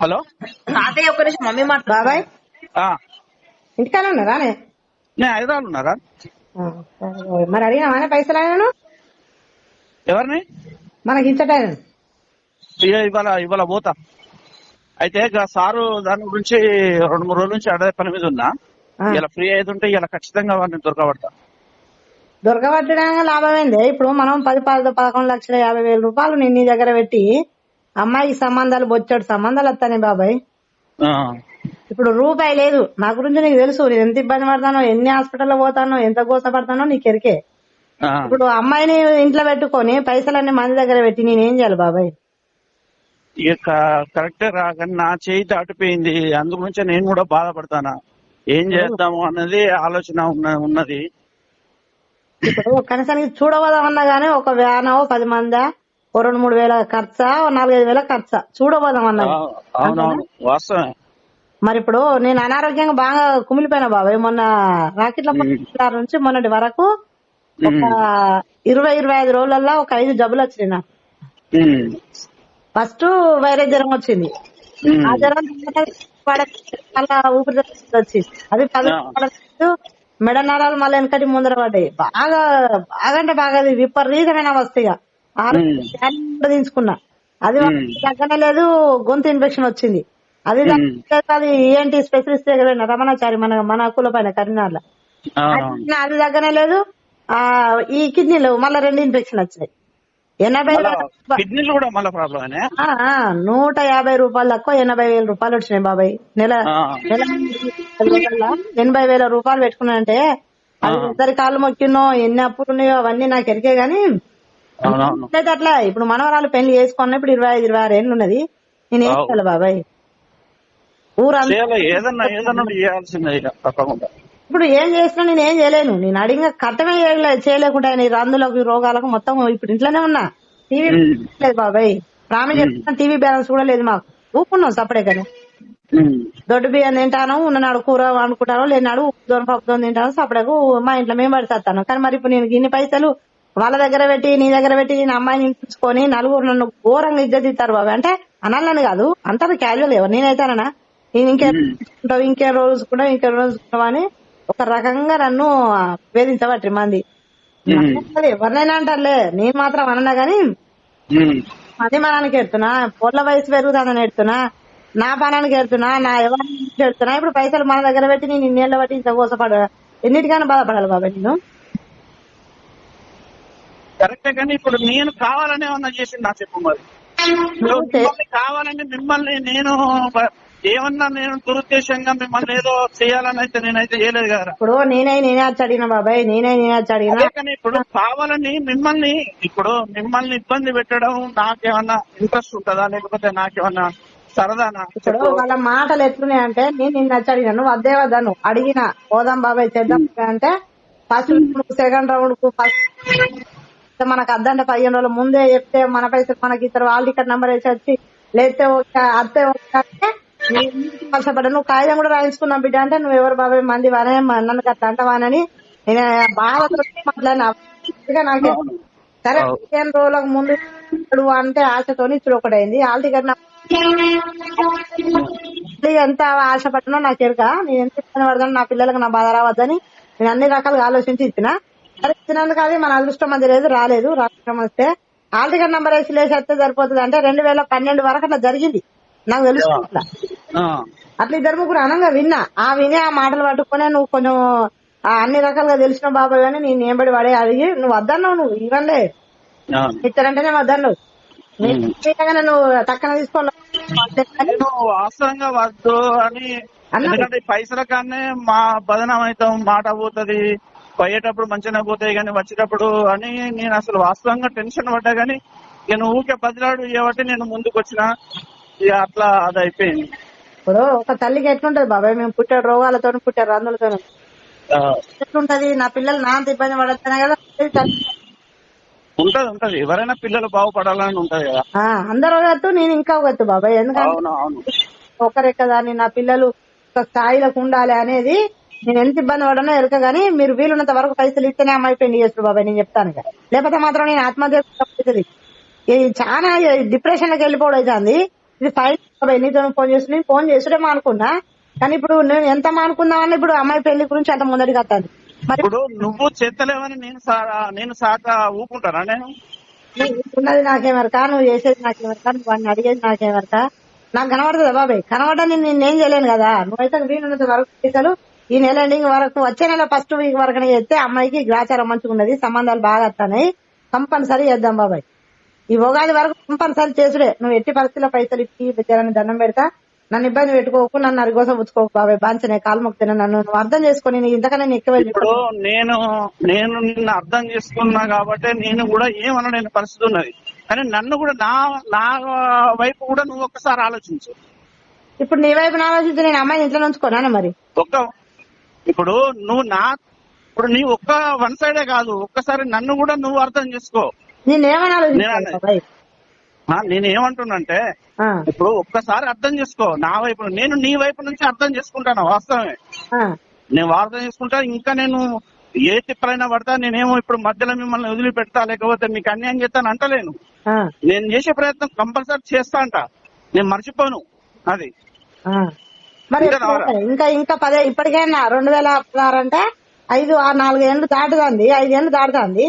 Hello? తాతయ్య ఒక్క నిమిషం మమ్మీ మాట బాబాయ్? ఆ, ఇంటికానే ఉన్నారా? నే? నేను హైదరాబాద్ ఉన్నారా. మరి అడిగినా పైసలు ఆయన ఎవరిని? మనకి ఇచ్చటాయన ఇవాళ ఇవాళ పోతా. అయితే సారు దాని గురించి రెండు మూడు రోజుల నుంచి అడే పని మీద ఉన్నా. ఇలా ఫ్రీ అయితే ఉంటే ఇలా ఖచ్చితంగా వాడిని దొరకబడతా. దొరకబట్టడానికి లాభం ఏంది ఇప్పుడు మనం పది పది పదకొండు లక్షల యాభై వేల రూపాయలు నేను నీ దగ్గర పెట్టి అమ్మాయికి సంబంధాలు బొచ్చాడు సంబంధాలు వస్తానే బాబాయ్. ఇప్పుడు రూపాయి లేదు. నా గురించి నీకు తెలుసు. నేను ఎంత ఇబ్బంది పడతానో ఎన్ని హాస్పిటల్లో పోతానో ఎంత గోసపడతానో నీకు ఎరికే. ఇప్పుడు అమ్మాయిని ఇంట్లో పెట్టుకొని పైసలన్నీ మంది దగ్గర పెట్టి నేనేం చేయాలి బాబాయ్? ఇక కరెక్టే రా కానీ నా చేయి దాటిపోయింది. అందు గురించి నేను కూడా బాధపడతానా? ఏం చేద్దాము అన్నది ఆలోచన ఉన్న- ఉన్నది. ఇప్పుడు కనీసానికి చూడబోదామన్నా గానీ ఒక వ్యాన్ పది మందా? ఓ రెండు మూడు వేల ఖర్చా నాలుగైదు వేల ఖర్చా. అవునవును. వాస్తవమే. మరి ఇప్పుడు నేను అనారోగ్యంగా బాగా కుమిలిపోయినా బాబాయ్ మొన్న రాకెట్ల నుంచి మొన్నటి వరకు ఒక ఇరవై ఇరవై ఐదు రోజులలో ఒక ఐదు జబ్బులు వచ్చినాయి నాకు. ఫస్ట్ వైరస్ జ్వరం వచ్చింది. ఆ జ్వరం మళ్ళా ఊపిరితిత్తులు వచ్చింది. అది పది. మెడ నరాలు మళ్ళీ వెనకటి ముందర పడ్డాయి. బాగా బాగా అంటే బాగా విపరీతమైన అవస్థ తీసుకున్నా. అది. తగ్గనే లేదు గొంతు ఇన్ఫెక్షన్ వచ్చింది. అది అది ఏంటి స్పెషలిస్ట్ దగ్గర రమణాచారి మన మన కుల పైన అవునవును. అది తగ్గనే లేదు. ఆ ఈ కిడ్నీలో మళ్ళీ రెండు ఇన్ఫెక్షన్ వచ్చినాయి. ఎనభై నూట యాభై రూపాయలు తక్కువ ఎనభై వేల రూపాయలు వచ్చినాయి బాబాయ్. నెల. నెల ఎనభై వేల రూపాయలు పెట్టుకున్నానంటే అది. ఇద్దరి కాళ్ళు మొక్కినో ఎన్ని అప్పులు ఉన్నాయో అవన్నీ నాకు ఎరికే గానీ అయితే అట్లా ఇప్పుడు మనవరాలు పెళ్ళి చేసుకున్న ఇప్పుడు ఇరవై ఐదు ఇరవై ఆరు ఏళ్ళు ఉన్నది. నేను. చేయాలి బాబాయ్? ఇప్పుడు ఏం చేసినా నేను ఏం చేయలేను. నేను అడిగిన కట్టమే చేయలే- చేయలేకుండా ఈ రందులకు రోగాలకు మొత్తం ఇప్పుడు ఇంట్లోనే ఉన్నా. టీవీ. లేదు బాబాయ్. ప్రామిస్ చెప్తున్నా టీవీ బ్యాలెన్స్ కూడా లేదు మాకు. ఊపుకున్నాం సపడే ఉమ్, దొడ్డు బియ్యం తింటాను ఉన్ననాడు కూర అనుకుంటాను లేనాడు దోన పప్పు దోన తింటాను సపడకు మా ఇంట్లో మేము పడిచేస్తాను కానీ మరి ఇప్పుడు నేను ఇన్ని పైసలు వాళ్ళ దగ్గర పెట్టి నీ దగ్గర పెట్టి నేను అమ్మాయిని ఇంచుకొని నలుగురు నన్ను ఘోరంగా ఇస్తారు బాబు. అంటే అనాలని కాదు అంటారు క్యాజువల్ ఎవరు? నేనైతానా నేను ఇంకే చూసుకుంటావు ఇంకే రోజు చూసుకుంటావు ఇంకే రోజు చూసుకుంటావు అని ఒక రకంగా నన్ను వేధించబట్టి మంది ఎవరినైనా అంటారులే. నేను మాత్రం అనన్నా గానీ ఉమ్. అది మనానికి ఎడుతున్నా పొట్ల వయసు పెరుగుతుందని ఎడుతున్నా నా పనానికి ఎడుతున్నా నా ఎవరికి ఎడుతున్నా ఇప్పుడు పైసలు మన దగ్గర పెట్టి నేను ఇన్నేళ్ళ బట్టి ఇంత కోసపడ ఎన్నిటికైనా బాధపడాలి బాబాయ్ నేను. కరెక్టే కానీ ఇప్పుడు నేను కావాలని ఏమన్నా చేసింది నా చెప్పు మరి. మిమ్మల్ని కావాలని మిమ్మల్ని నేను ఏమన్నా నేను దురుద్దేశంగా మిమ్మల్ని ఏదో చేయాలని అయితే నేనైతే చేయలేదు కదా. ఇప్పుడు నేనే నేనే అడిగిన బాబాయ్ నేనే నేనే అడిగిన కానీ ఇప్పుడు కావాలని మిమ్మల్ని ఇప్పుడు మిమ్మల్ని ఇబ్బంది పెట్టడం నాకేమన్నా ఇంట్రెస్ట్ ఉంటుందా? లేకపోతే నాకేమన్నా సరదానా? ఇప్పుడు వాళ్ళ మాటలు ఎట్లున్నాయంటే నేను నిన్న అడిగిన నువ్వు అదే వద్దా నువ్వు అడిగిన పోదాం బాబాయ్ చేద్దాం అంటే ఫస్ట్ సెకండ్ రౌండ్కు ఫస్ట్ మనకు అద్దంటే పదిహేను రోజుల ముందే చెప్తే మన పైసలు మనకి ఇద్దరు వాళ్ళ ఇక్కడ నంబర్ వేసి వచ్చి లేతే ఒక అత్తే అంటే కలసపడ్డా నువ్వు కాగితం కూడా రాయించుకున్నావు బిడ్డ అంటే నువ్వు ఎవరు బాబాయ్ మంది వానే నన్ను అట్లా అంటవానని నేను బాధతో మాట్లాడిన. నాకే సరే. పదిహేను రోజులకు ముందు అంటే ఆశతోని ఇచ్చుడు ఒకటైంది. వాళ్ళ టికెట్ ఎంత ఆశపడినా నాకు ఎరుక నేను ఎంత పడతాను నా పిల్లలకు నా బాధ రావద్దని నేను అన్ని రకాలుగా ఆలోచించి ఇచ్చిన ఇచ్చినందుకు అది మన అదృష్టం అది లేదు రాలేదు. రాష్ట్రం వస్తే టికెట్ నంబర్ వేసి లేచి వస్తే సరిపోతుంది అంటే రెండు వేల పన్నెండు వరకు అట్లా జరిగింది. నాకు తెలుసు అట్లా. ఇద్దరు ముగ్గురు అనంగా విన్నా. ఆ వినే ఆ మాటలు పట్టుకునే నువ్వు కొంచెం అన్ని రకాలుగా తెలిసిన బాబాయ్ కానీ నేను ఏంబడి పడే అడిగి నువ్వు వద్దన్నావు నువ్వు ఇవ్వండి ఆ. ఇచ్చారంటేనే వద్దన్నావు. నువ్వు తక్కన తీసుకోవాలి వాస్తవంగా వద్దు అని. ఎందుకంటే పైసల కానే మా బదనం అవుతాం మాట పోతుంది. పోయేటప్పుడు మంచిగా పోతాయి కానీ వచ్చేటప్పుడు అని నేను అసలు వాస్తవంగా టెన్షన్ పడ్డా కానీ నువ్వు ఊకే బదిలాడు కాబట్టి నేను ముందుకు వచ్చిన. ఇక అట్లా అది అయిపోయింది. ఇప్పుడు ఒక తల్లికి ఎట్లుంటది బాబాయ్? మేము పుట్టే రోగాలతో పుట్టే రందులతో ఎట్లుంటది? నా పిల్లలు నా అంత ఇబ్బంది పడతానే కదా. ఉంటది ఉంటది. ఎవరైనా పిల్లలు బాగుపడాలని ఉంటది కదా. అందరూ ఒకత్తు నేను ఇంకా ఒకత్తు బాబాయ్. ఎందుకంటే అవును అవును. ఒకరే కదా అని నా పిల్లలు ఒక స్థాయిలోకి ఉండాలి అనేది నేను ఎంత ఇబ్బంది పడనో ఎరక గానీ మీరు వీలున్నంత వరకు పైసలు ఇస్తేనే అమ్మాయి పెళ్ళి చేస్తారు బాబాయ్ నేను చెప్తాను. లేకపోతే మాత్రం నేను ఆత్మహత్య చాలా డిప్రెషన్లోకి వెళ్ళిపోవడం అవుతుంది ఇది ఫైన్ బాబాయ్ నీతో ఫోన్ చేసి నేను ఫోన్ చేసుడేమో అనుకున్నా కానీ ఇప్పుడు నేను ఎంత మానుకుందామని ఇప్పుడు అమ్మాయి పెళ్ళి గురించి అంత ముందడికి వస్తుంది మరి ఇప్పుడు నువ్వు చేస్తలేవని నేను నేను సాక ఊపుకుంటానా నేను? నువ్వు ఉన్నది నాకేమరక నువ్వు చేసేది నాకేమరక నువ్వు వాడిని అడిగేది నాకేమరక. నాకు కనబడుతుంది బాబాయ్? కనబడ్డా నేను నేనేం చేయలేను కదా. నువ్వైతే వీలున్నంత వరకు పైసలు ఈ నెల ఎండింగ్ వరకు వచ్చే నెల ఫస్ట్ వీక్ వరకు చేస్తే అమ్మాయికి గ్రాచారం మంచిగా ఉన్నది సంబంధాలు బాగా వస్తాయి కంపల్సరీ చేద్దాం బాబాయ్. ఈ ఉగాది వరకు కంపల్సరీ చేసుడే. నువ్వు ఎట్టి పరిస్థితుల్లో పైసలు ఇచ్చి బిడ్డలని దండం పెడతా. నన్ను ఇబ్బంది పెట్టుకోకు నన్ను అరిగోసం ఉంచుకోకు బాబాయ్. బాంచనే కాలు నన్ను. నువ్వు అర్థం చేసుకుని నీకు ఇంతకన్నా నేను ఎక్కువ ఇప్పుడు నేను నేను నిన్ను అర్థం చేసుకున్నా కాబట్టి నేను కూడా ఏమనలేని పరిస్థితి ఉన్నది. కానీ నన్ను కూడా నా నా వైపు కూడా నువ్వు ఒక్కసారి ఆలోచించు. ఇప్పుడు నీ వైపు ఆలోచించి నేను అమ్మాయిని ఇంట్లో ఉంచుకోనా మరి? ఒక్క ఇప్పుడు నువ్వు నా ఇప్పుడు నీ ఒక్క వన్ సైడే కాదు ఒక్కసారి నన్ను కూడా నువ్వు అర్థం చేసుకో. నేను ఏమంటున్నంటే ఇప్పుడు ఒక్కసారి అర్థం చేసుకో నా వైపు నేను నీ వైపు నుంచి అర్థం చేసుకుంటాను వాస్తవమే. నేను అర్థం చేసుకుంటా ఇంకా నేను ఏ తిప్పలైనా పడతా నేనేమో ఇప్పుడు మధ్యలో మిమ్మల్ని వదిలిపెడతా లేకపోతే మీకు అన్యాయం చేస్తాను అంటలేను. నేను చేసే ప్రయత్నం కంపల్సరీ చేస్తా అంట. నేను మర్చిపోను అది. మరి ఇంకా? ఇంకా పదే ఇప్పటికైనా రెండు వేల పదహారు అంటే ఐదు ఆరు నాలుగు ఏళ్ళు దాటుతుంది ఐదేళ్ళు దాటుతుంది.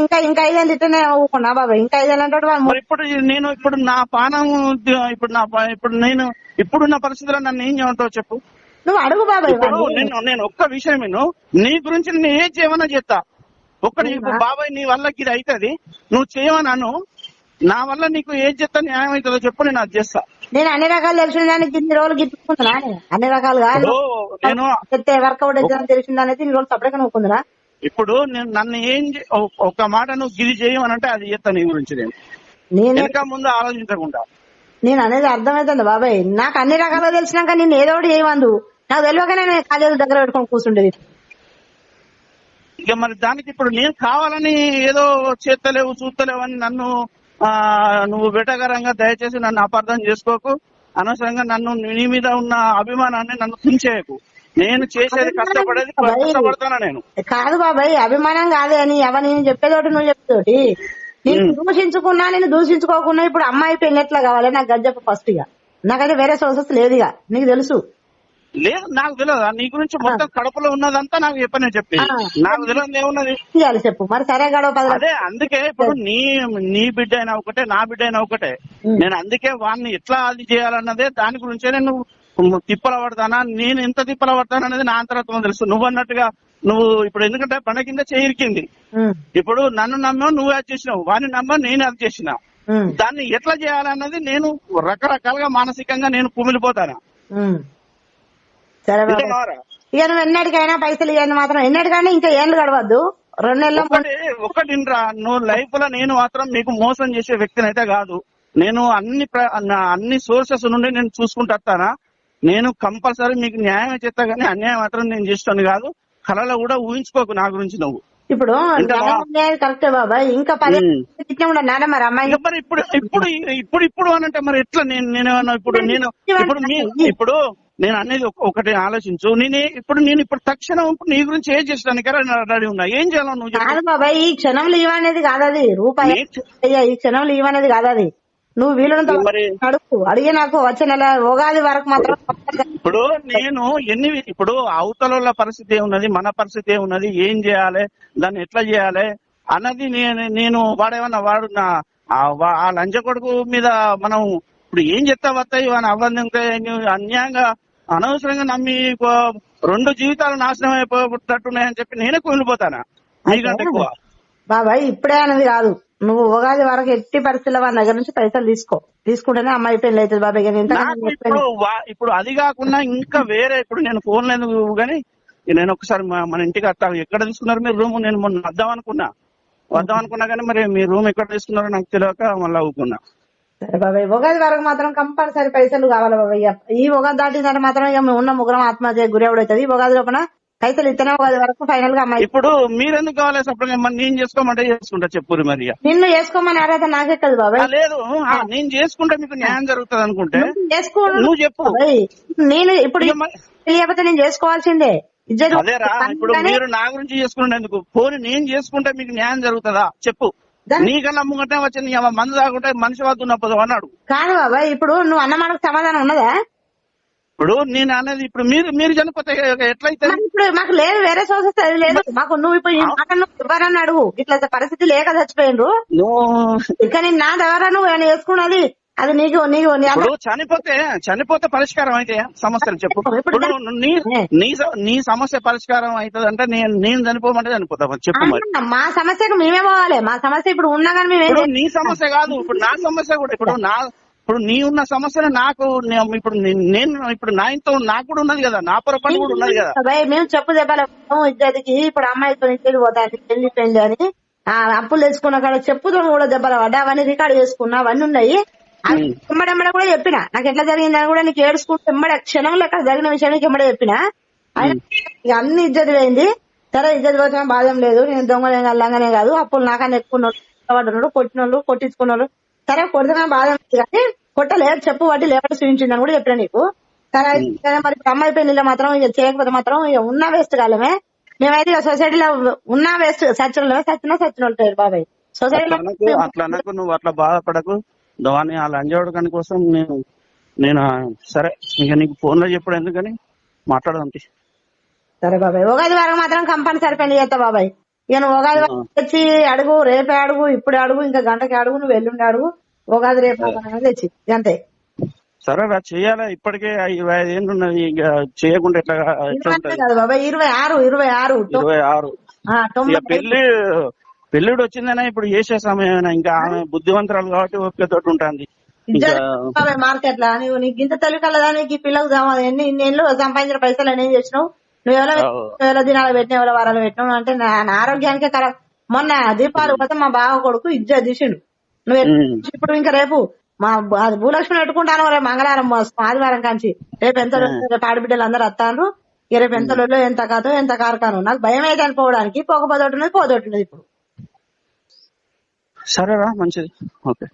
ఇంకా ఇంకా ఐదేళ్ళు ఇట్టనే ఊకున్నా బాబాయ్ ఇంకా ఐదేళ్ళు అంటే మరి ఇప్పుడు నేను ఇప్పుడు నా పానం ఇప్పుడు నా ఇప్పుడు నేను ఇప్పుడున్న పరిస్థితుల్లో నన్ను ఏం చేయమంటావు చెప్పు? నువ్వు అడుగు బాబాయ్ వాడిని. నేను నేను ఒక్క విషయం విను. నీ గురించి నేను ఏం చేయమన్నా చేస్తా. ఒక్కటి ఇప్పుడు బాబాయ్ నీ వల్ల ఇది అవుతుంది నువ్వు చేయమన్నాను నా వల్ల నీకు ఏం చేస్తా న్యాయం అవుతుందో చెప్పు నేను అది చేస్తా. నేను అన్ని రకాలు తెలిసిన దానికి ఇన్ని రోజులు గిట్టుకుంటున్నా అన్ని రకాలుగా నేను చెప్తే వర్కౌట్ అయితే తెలిసిన దానికి ఇన్ని రోజులు సపరేట్గా నవ్వుకుందిరా ఇప్పుడు నేను నన్ను ఏం ఒక మాట నువ్వు గిరి చేయమనంటే అది చేస్తా నీ గురించి నేను. నేను వెనక ముందు ఆలోచించకుండా. నేను అనేది అర్థమవుతుంది బాబాయ్. నాకు అన్ని రకాలుగా తెలిసినాక నేను ఏదో ఒకటి చేయమందు. నాకు తెలియక నేను కాలేజీ దగ్గర పెట్టుకొని కూర్చుండేది. ఇక మరి దానికి ఇప్పుడు నేను కావాలని ఏదో చేస్తలేవు చూస్తలేవు అని నన్ను నువ్వు వెటకరంగా దయచేసి నన్ను అపార్థం చేసుకోకు. అనవసరంగా నన్ను నీ మీద ఉన్న అభిమానాన్ని నన్ను తుంచేయకు. నేను చేసేది కష్టపడేది కష్టపడతానా నేను. కాదు బాబాయ్ అభిమానం కాదే అని ఎవరు నేను చెప్పేదోటి నువ్వు చెప్పేదోటి నేను దూషించుకున్నా నేను దూషించుకోకున్నా ఇప్పుడు అమ్మాయి పెళ్ళి ఎట్లా కావాలి? నాకు గది చెప్పు ఫస్ట్ ఇక. నాకైతే వేరే సోర్సెస్ లేదు ఇక నీకు తెలుసు. లేదు నాకు తెలియదు. నీ గురించి మొత్తం కడపలో ఉన్నదంతా నాకు చెప్పనే చెప్పి. నాకు తెలియదు ఏమున్నది? చేయాలి చెప్పు. మరి సరే గడవ అదే అందుకే ఇప్పుడు నీ నీ బిడ్డ అయినా ఒకటే నా బిడ్డ అయినా ఒకటే. నేను అందుకే వాడిని ఎట్లా అది చేయాలన్నదే దాని గురించే నేను తిప్పల పడతానా? నేను ఎంత తిప్పల పడతాను అనేది నా అంతరత్వం తెలుసు. నువ్వు అన్నట్టుగా నువ్వు ఇప్పుడు ఎందుకంటే పని కింద చేయిరికింది ఇప్పుడు నన్ను నమ్మావు నువ్వు అది చేసినావు. వాడిని నమ్మా నేను అది చేసిన. దాన్ని ఎట్లా చేయాలన్నది నేను రకరకాలుగా మానసికంగా నేను కుమిలిపోతాను. సరే? ఇక నువ్వు ఎన్నటికైనా పైసలు ఇవ్వండి మాత్రం. ఎన్నటికైనా ఇంకా ఏళ్ళు గడవద్దు. రెండు నెలల ఒకటి నువ్వు లైఫ్లో నేను మాత్రం నీకు మోసం చేసే వ్యక్తిని అయితే కాదు. నేను అన్ని అన్ని సోర్సెస్ నుండి నేను చూసుకుంటూ వస్తానా నేను కంపల్సరీ మీకు న్యాయం చేస్తా కానీ అన్యాయం మాత్రం నేను చేస్తాను కాదు. కళలో కూడా ఊహించుకోకు నా గురించి నువ్వు. ఇప్పుడు కరెక్టే ఇంకా మరి అమ్మాయి. ఇప్పుడు ఇప్పుడు ఇప్పుడు ఇప్పుడు అని అంటే మరి ఎట్లా నేను నేను ఇప్పుడు నేను ఇప్పుడు ఇప్పుడు నేను అనేది ఒక- ఒకటి ఆలోచించు. నేను ఇప్పుడు నేను ఇప్పుడు తక్షణం ఇప్పుడు నీ గురించి ఏం చేసడానికి రెడీ ఉన్నా? ఏం చేయాలో నువ్వు కాదు బాబాయ్ ఈ క్షణంలో ఇవ్వనేది కాదు అది. రూపాయి అయ్యా ఈ క్షణంలో ఇవ్వనేది కాదు అది. నువ్వు వీలున్నంత మరి? అడుగు. అడిగే నాకు వచ్చే నెల ఉగాది వరకు మాత్రం ఇప్పుడు నేను ఎన్ని ఇప్పుడు అవతల పరిస్థితి ఏమున్నది? మన పరిస్థితి ఏమున్నది? ఏం చేయాలి? దాన్ని ఎట్లా చేయాలి? అన్నది నేను నేను వాడేమన్నా వాడు నా ఆ లంచ కొడుకు మీద మనం ఇప్పుడు ఏం చెప్తా వస్తాయి వాని అవ్వంది అన్యాయంగా అనవసరంగా నమ్మి రెండు జీవితాలు నాశనం అయిపోతున్నట్టున్నాయని చెప్పి నేనే ఎక్కువ. బాబాయ్ ఇప్పుడే అనేది కాదు నువ్వు ఉగాది వరకు ఎట్టి పరిస్థితుల్లో వాళ్ళ దగ్గర నుంచి పైసలు తీసుకో. తీసుకుంటేనే అమ్మాయి పెళ్ళి అవుతుంది బాబాయ్ ఇప్పుడు ఇప్పుడు అది కాకుండా ఇంకా వేరే ఇప్పుడు నేను ఫోన్ లేదు కానీ నేను ఒకసారి మన ఇంటికి వస్తా ఎక్కడ తీసుకున్నారు మీరు రూమ్? నేను మొన్న వద్దాం అనుకున్నా. వద్దాం అనుకున్నా కానీ మరి మీ రూమ్ ఎక్కడ తీసుకున్నారో నాకు తెలియక మళ్ళీ అవ్వుకున్నా సరే బాబాయ్ ఉగాది వరకు మాత్రం కంపల్సరీ పైసలు కావాలి బాబాయ్ ఇక ఈ ఉగాది దాటిన మాత్రం ఇక మేము ఉన్న ముగ్గురం ఆత్మహత్య గురి అవుతుంది. ఈ ఉగాది లోపల పైసలు ఇస్తేనే ఉగాది వరకు ఫైనల్గా అమ్మాయి. ఇప్పుడు మీరెందుకు కావాలి మరి నేను చేసుకోమంటే చేసుకుంటా చెప్పురు మరి. నిన్ను చేసుకోమని అర్హత నాకెక్కదు బాబాయ్. లేదు నేను చేసుకుంటే మీకు న్యాయం జరుగుతుంది అనుకుంటే. చేసుకో నువ్వు చెప్పు. నేను ఇప్పుడు లేకపోతే నేను చేసుకోవాల్సిందే. అదేరా ఇప్పుడు మీరు నా గురించి చేసుకునేందుకు పోనీ నేను చేసుకుంటే మీకు న్యాయం జరుగుతుందా? చెప్పు. నీకన్నా ముంగటే వచ్చి నీ అమ్మ మందు తాగుంటే మనిషి వద్దు ఉన్నప్పుడు అన్నాడు. కాదు బాబాయ్ ఇప్పుడు నువ్వు అన్న మనకు సమాధానం ఉన్నదా? ఇప్పుడు నేను అనేది ఇప్పుడు మీరు మీరు చనిపోతే ఎట్లయితే? ఇప్పుడు మాకు లేదు వేరే సోర్సెస్ అది లేదు. మాకు నువ్వు ఇప్పుడు ఎవరన్నా అడుగు. ఇట్లా పరిస్థితి లేక చచ్చిపోయిండ్రు. నువ్వు ఇక నేను నా ద్వారా నువ్వు ఏమైనా వేసుకున్నది అది నీకు నీకు ఇప్పుడు చనిపోతే చనిపోతే పరిష్కారం అయితే సమస్యలు చెప్పు. ఇప్పుడు నీ నీ సమస్య పరిష్కారం అవుతుంది అంటే నేను నేను చనిపోమంటే చనిపోతా. చెప్పు మరి. మా సమస్యకు మేమే పోవాలి. మా సమస్య ఇప్పుడు ఉన్నా కానీ మేమేం నీ సమస్య కాదు ఇప్పుడు నా సమస్య కూడా ఇప్పుడు నా ఇప్పుడు నీ ఉన్న సమస్యను నాకు ఇప్పుడు నేను ఇప్పుడు నా ఇంట్లో నాకు కూడా ఉన్నది కదా నా పొరపాటు కూడా ఉన్నది కదా. మేము చెప్పు ఇద్దరికి ఇప్పుడు అమ్మాయితో ఇంటికి పోతాను పెళ్ళి పెళ్ళి అని. ఆ అప్పులు తెచ్చుకున్న కాడ చెప్పుతో కూడా దెబ్బలు పడ్డా అవన్నీ రికార్డ్ చేసుకున్నా అవన్నీ ఉన్నాయి. ఎమ్మడెమ్మడ కూడా చెప్పిన. నాకు ఎట్లా జరిగిందని కూడా నీకు ఏడుచుకుంటే ఎమ్మడ క్షణంలో అక్కడ జరిగిన విషయానికి ఎమ్మడే చెప్పిన. ఆయన అన్ని ఇజ్జత్ పోయింది. సరే ఇజ్జత్ పోతే బాధం లేదు. నేను దొంగలే అల్లంగానే కాదు. అప్పులు నాకన్నా ఎక్కువ పడ్డాడు కొట్టిన వాళ్ళు కొట్టించుకున్న వాళ్ళు సరే కొడితే బాధ కానీ కొట్టలేదు. చెప్పు వాటి లేకపోతే చూపించిందని కూడా చెప్పిన నీకు. సరే మరి అమ్మాయి పెళ్ళిలో మాత్రం ఇక చేయకపోతే మాత్రం ఇక ఉన్న వేస్ట్ కాలమే. మేమైతే ఇక సొసైటీలో ఉన్నా వేస్ట్. సచిన సచిన ఉంటారు బాబాయ్. సొసైటీలో అట్లా అనకు అట్లా అనకు నువ్వు అట్లా బాధపడకు. దాన్ని ఆ లంజోడకని కోసం నేను నేను ఆ, సరే ఇక నీకు ఫోన్లో చెప్పడం ఎందుకని? మాట్లాడదంతే సరే బాబాయ్ ఉగాది వరకు మాత్రం కంపల్సరీ పెళ్ళి చేస్తా బాబాయ్. ఇక నువ్వు ఉగాది వరకు తెచ్చి అడుగు రేపే అడుగు ఇప్పుడే అడుగు ఇంకా గంటకి అడుగు నువ్వు ఎల్లుండి అడుగు ఉగాది రేపు అనగానే తెచ్చి అంతే. సరే రా చెయ్యాలా ఇప్పటికే ఇరవై ఐదు ఏళ్ళు ఉన్నది ఇక చేయకుండా ఎట్లా ఎట్లా ఇరవై ఉంటది? కాదు బాబాయ్ ఇరవై ఆరు ఇరవై ఆరు ఇరవై ఆరు. ఆ, పెళ్ళి పెళ్ళిడు వచ్చిందనే ఇప్పుడు చేసే సమయం ఇంకా ఆమె బుద్ధివంతరాలు కాబట్టి ఓపికతోటి ఉంటుంది. మార్కెట్లో నువ్వు నీకు ఇంత తెలివి కలదా? నీకు ఈ పిల్లలకు సంబంధం ఎన్ని సంపాదించిన పైసలు ఏం చేసినావు? నువ్వు ఎవరో దినాలు పెట్టినావు? ఎవరో వారాలు పెట్టినావు? అంటే నా ఆరోగ్యానికే ఖరాబ్. మొన్న దీపావళి పోతే మా బావ కొడుకు ఇజ్జ తీసిండు. నువ్వు. ఇప్పుడు ఇంకా రేపు మా అది భూలక్ష్మి పెట్టుకుంటాను రేపు మంగళవారం ఆదివారం కాంచి. రేపు ఎంత రేపు ఆడబిడ్డలు అందరు వస్తాను రేపు ఎంత ఎంత కాదో ఎంత కారకాను? నాకు భయం అయితే పోవడానికి పోక పోదోటి ఉన్నది పోదోటి ఉన్నది ఇప్పుడు. సరేరా మంచిది. ఓకే.